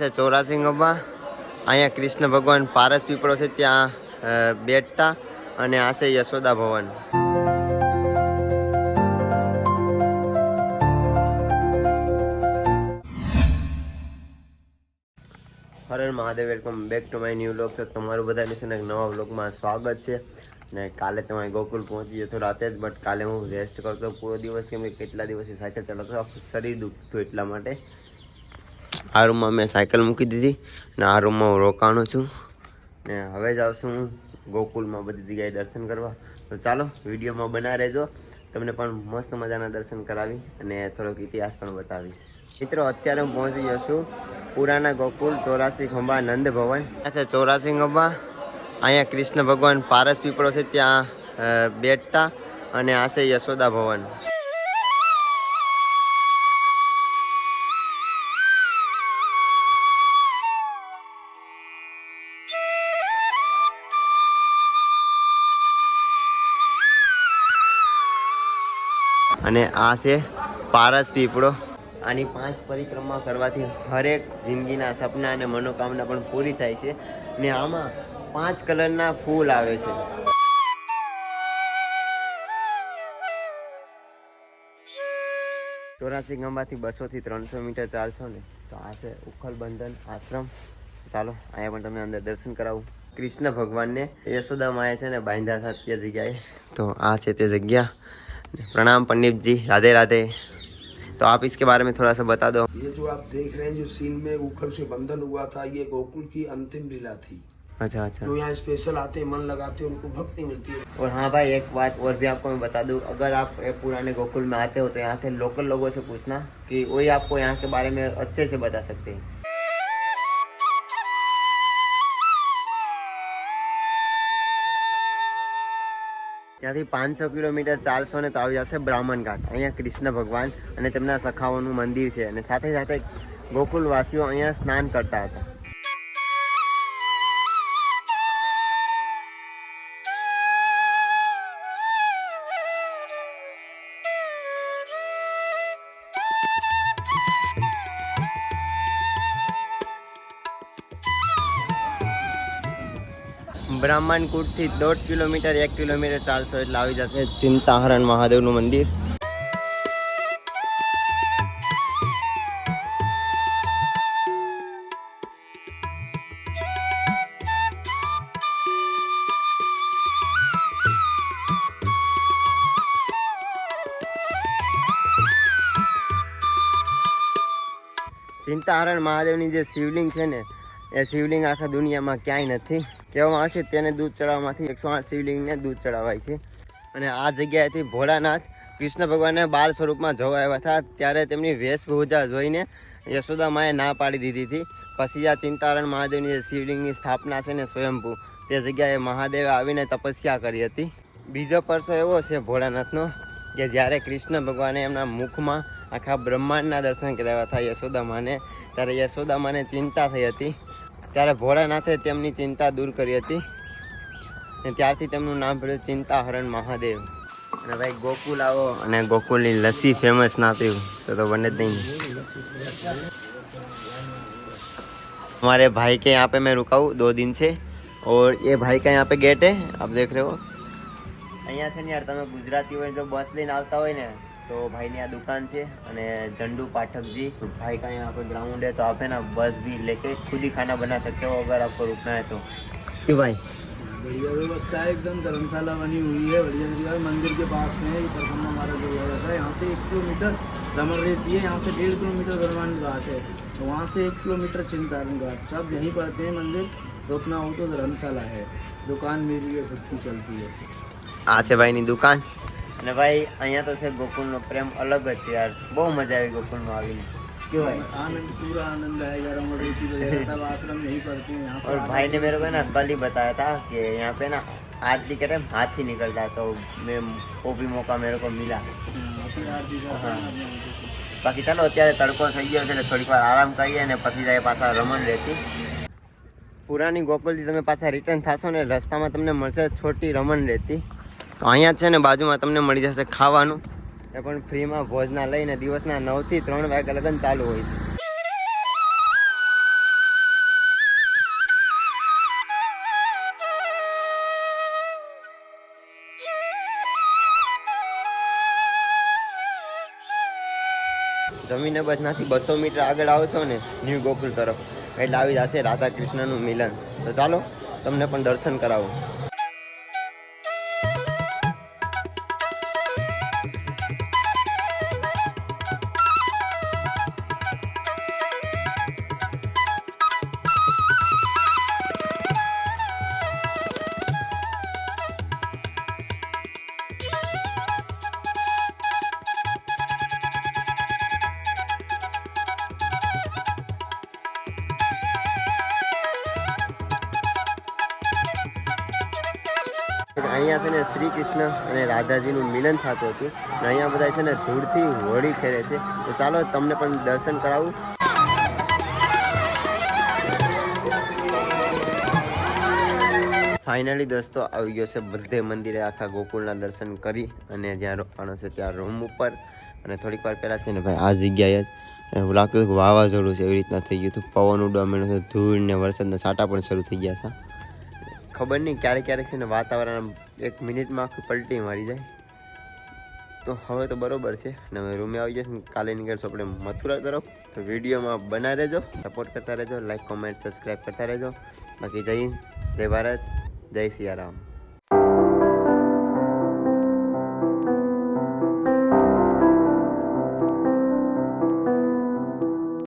છે ચોરાસિંગમાં અહીંયા કૃષ્ણ ભગવાન પારસ પીપળો છે, ત્યાં બેઠતા અને આ છે Yashoda Bhavan. Haran Mahadev, welcome back to my new blog તો તમારું બધાને છે ને નવા બ્લોગમાં સ્વાગત છે. ને કાલે તમારે ગોકુલ પહોંચી જતો રાતે જ, બટ કાલે હું રેસ્ટ કરતો પૂરો દિવસ કેમ કે કેટલા દિવસથી સાયકલ ચલાવતો શરીર દુખતું એટલા માટે. આ રૂમમાં મેં સાયકલ મૂકી દીધી ને આ રૂમમાં હું રોકાણો છું. ને હવે જ આવશું હું ગોકુલમાં બધી જગ્યાએ દર્શન કરવા. તો ચાલો, વિડીયોમાં બના રહેજો. તમને પણ મસ્ત મજાના દર્શન કરાવી અને થોડોક ઇતિહાસ પણ બતાવીશ. મિત્રો, અત્યારે હું પહોંચી ગયો છું પુરાના ગોકુલ ચોરાસી ખંભા નંદ ભવન. છે ચોરાસી ખંભા. અહીંયા કૃષ્ણ ભગવાન પારસ પીપળો છે ત્યાં બેઠતા અને આ છે યશોદા ભવન. અને આ છે પારસ પીપળો. આની પાંચ પરિક્રમા કરવાથી હરેક જિંદગીના સપના અને મનોકામના પણ પૂરી થાય છે ને આમાં પાંચ કલરના ફૂલ આવે છે. ચોરાસી ગંબાથી બસો થી ત્રણસો મીટર ચાલશો ને, તો આ છે ઉખલ બંધન આશ્રમ. ચાલો, અહીંયા પણ તમને અંદર દર્શન કરાવું. કૃષ્ણ ભગવાનને યશોદા માએ છે ને બાંધ્યા હતા તે જગ્યાએ. તો આ છે તે જગ્યા. प्रणाम पंडित जी राधे राधे। तो आप इसके बारे में थोड़ा सा बता दो। ये जो आप देख रहे हैं जो सीन में उखल से बंधन हुआ था ये गोकुल की अंतिम लीला थी। अच्छा अच्छा। जो यहाँ स्पेशल आते हैं मन लगाते हैं उनको भक्ति मिलती है। और हाँ भाई एक बात और भी आपको मैं बता दूँ। अगर आप ये पुराने गोकुल में आते हो तो यहाँ के लोकल लोगों से पूछना कि वही आपको यहाँ के बारे में अच्छे से बता सकते हैं। ત્યાંથી પાંચસો કિલોમીટર ચાલશો ને તો આવી જશે બ્રાહ્મણઘાટ અહીંયા કૃષ્ણ ભગવાન અને તેમના સખાઓનું મંદિર છે અને સાથે સાથે ગોકુલવાસીઓ અહીંયા સ્નાન કરતા હતા. બ્રાહ્મણકૂટથી દોઢ કિલોમીટર, એક કિલોમીટર ચાલશો એટલે આવી જશે. ચિંતાહરણ મહાદેવનું મંદિર. ચિંતાહરણ મહાદેવની જે શિવલિંગ છે ને, એ શિવલિંગ આખા દુનિયામાં ક્યાંય નથી. કહેવામાં છે તેને દૂધ ચડાવવામાંથી એકસો આઠ શિવલિંગને દૂધ ચડાવાય છે. અને આ જગ્યાએથી ભોળાનાથ કૃષ્ણ ભગવાનને બાળ સ્વરૂપમાં જોવા આવ્યા હતા. ત્યારે તેમની વેશભૂજા જોઈને યશોદા માએ ના પાડી દીધી હતી. પછી આ ચિંતારણ મહાદેવની જે શિવલિંગની સ્થાપના છે ને સ્વયંભૂ, તે જગ્યાએ મહાદેવે આવીને તપસ્યા કરી હતી. બીજો પરસો એવો છે ભોળાનાથનો કે જ્યારે કૃષ્ણ ભગવાને એમના મુખમાં આખા બ્રહ્માંડના દર્શન કરાવ્યા હતા યશોદા માને, ત્યારે યશોદા માને ચિંતા થઈ હતી. ત્યારે ભોળાનાથે તેમની ચિંતા દૂર કરી હતી અને ત્યારથી તેમનું નામ પડ્યું ચિંતાહરણ મહાદેવ અને ભાઈ ગોકુલ આવો અને ગોકુલની લસ્સી ફેમસ ના પીવું તો તો બને જ નહીં हमारे भाई के यहाँ पे मैं रुका हूँ दो दिन से और ये भाई का यहाँ पे गेट है आप देख रहे हो અહીંયા છે ને યાર તમે ગુજરાતી હોય તો બસ લઈને આવતા હોય ને તો ભાઈની આ દુકાન છે અને झंडू पाठक जी भाई का यहाँ पे ग्राउंड है तो आप है ना बस भी लेके खुद ही खाना बना सकते हो अगर आपको रुकना है तो क्यों भाई बढ़िया व्यवस्था है एकदम धर्मशाला बनी हुई है बढ़िया जगह है मंदिर के पास में है ये परिक्रमा हमारा जो हुआ जाता है यहाँ से एक किलोमीटर रमन रहती है यहाँ से डेढ़ किलोमीटर बरमान घाट है तो वहाँ से एक किलोमीटर चिंतारण घाट सब यहीं पड़ते हैं मंदिर रुकना हो तो धर्मशाला है दुकान मेरी है खुद की चलती है આ છે ભાઈની દુકાન અને ભાઈ અહીંયા તો છે ગોકુલનો પ્રેમ અલગ જ છે યાર બહુ મજા આવી ગોકુલમાં આવીને क्यों भाई आनंद पूरा आनंद आएगा रमन रेती वगैरह सब आश्रम यहीं पड़ते हैं यहाँ से और आना भाई ने मेरे को ना कल ही बताया था कि यहाँ पे ना आरती के टाइम हाथी निकलता है तो मैं वो भी मौका मेरे को मिला हाँ, फिर आरती का हाँ। अपने यहाँ से। બાકી ચાલો અત્યારે તડકો થઈ ગયો છે એટલે થોડીક વાર આરામ કરીએ અને પછી જાય પાછા રમણ રહેતી પુરાની ગોકુલથી તમે પાછા રિટર્ન થશો ને રસ્તામાં તમને મળશે છોટી રમણ રહેતી તો અહીંયા છે ને, બાજુમાં તમને મળી જશે ખાવાનું. એ પણ ફ્રીમાં ભોજના લઈને દિવસના નવથી ત્રણ વાગ્યા લગન ચાલુ હોય છે. જમીન બસનાથી બસો મીટર આગળ આવશો ને, ન્યૂ ગોકુલ તરફ. એટલે આવી જશે રાધા કૃષ્ણનું મિલન. તો ચાલો, તમને પણ દર્શન કરાવું. અહીંયા છે ને શ્રી કૃષ્ણ અને રાધાજીનું મિલન થતું હતું અને અહીંયા બધા છે ને ધૂળથી હોળી ખેલે છે. તો ચાલો તમને પણ દર્શન કરાવું. ફાઇનલી દોસ્તો, આવી ગયો છે બધે મંદિરે આખા ગોકુળના દર્શન કરી અને જ્યાં રોકાણો છે ત્યાં રૂમ ઉપર. અને થોડીક વાર પહેલાં છે ને ભાઈ આ જગ્યાએ એવું લાગતું વાવાઝોડું છે એવી રીતના થઈ ગયું હતું. પવન ઉડવા માંડ્યો છે, ધૂળ ને વરસાદના છાંટા પણ શરૂ થઈ ગયા હતા. ખબર નહીં ક્યારેક ક્યારેક છે ને વાતાવરણ એક મિનિટમાં આખું પલટી મારી જાય. તો હવે તો બરોબર છે. અને હવે રૂમે આવી જશે કાલે નીકળશું આપણે મથુરા તરફ. તો વિડીયોમાં બના રહેજો સપોર્ટ કરતા રહેજો લાઇક કોમેન્ટ સબસ્ક્રાઈબ કરતા રહેજો. બાકી જય જય ભારત, જય સિયારામ.